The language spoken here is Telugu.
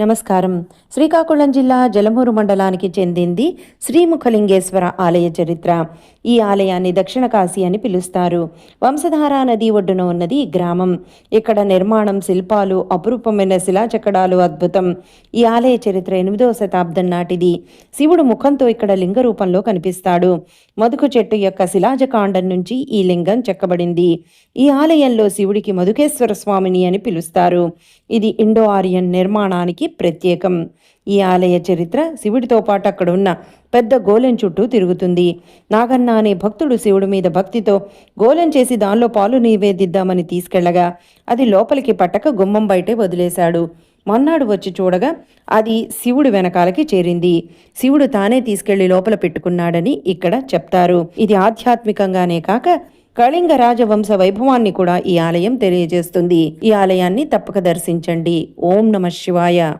నమస్కారం. శ్రీకాకుళం జిల్లా జలమూరు మండలానికి చెందింది శ్రీముఖలింగేశ్వర ఆలయ చరిత్ర. ఈ ఆలయాన్ని దక్షిణ కాశీ అని పిలుస్తారు. వంశధారా నది ఒడ్డున ఉన్నది ఈ గ్రామం. ఇక్కడ నిర్మాణం శిల్పాలు అపురూపమైన శిలాచకడాలు అద్భుతం. ఈ ఆలయ చరిత్ర ఎనిమిదవ శతాబ్దం నాటిది. శివుడు ముఖంతో ఇక్కడ లింగ రూపంలో కనిపిస్తాడు. మధుకు చెట్టు యొక్క శిలాజకాండం నుంచి ఈ లింగం చెక్కబడింది. ఈ ఆలయంలో శివుడికి మధుకేశ్వర స్వామిని అని పిలుస్తారు. ఇది ఇండో ఆరియన్ నిర్మాణానికి ప్రత్యేకం. ఈ ఆలయ చరిత్ర శివుడితో పాటు అక్కడ ఉన్న పెద్ద గోలెం చుట్టూ తిరుగుతుంది. నాగన్న అనే భక్తుడు శివుడి మీద భక్తితో గోలెం చేసి దానిలో పాలు నివేదిద్దామని తీసుకెళ్ళగా అది లోపలికి పట్టక గుమ్మం బయటే వదిలేశాడు. మన్నాడు వచ్చి చూడగా అది శివుడు వెనకాలకి చేరింది. శివుడు తానే తీసుకెళ్ళి లోపల పెట్టుకున్నాడని ఇక్కడ చెప్తారు. ఇది ఆధ్యాత్మికంగానే కాక కళింగ రాజవంశ వైభవాన్ని కూడా ఈ ఆలయం తెలియజేస్తుంది. ఈ ఆలయాన్ని తప్పక దర్శించండి. ఓం నమ శివాయ.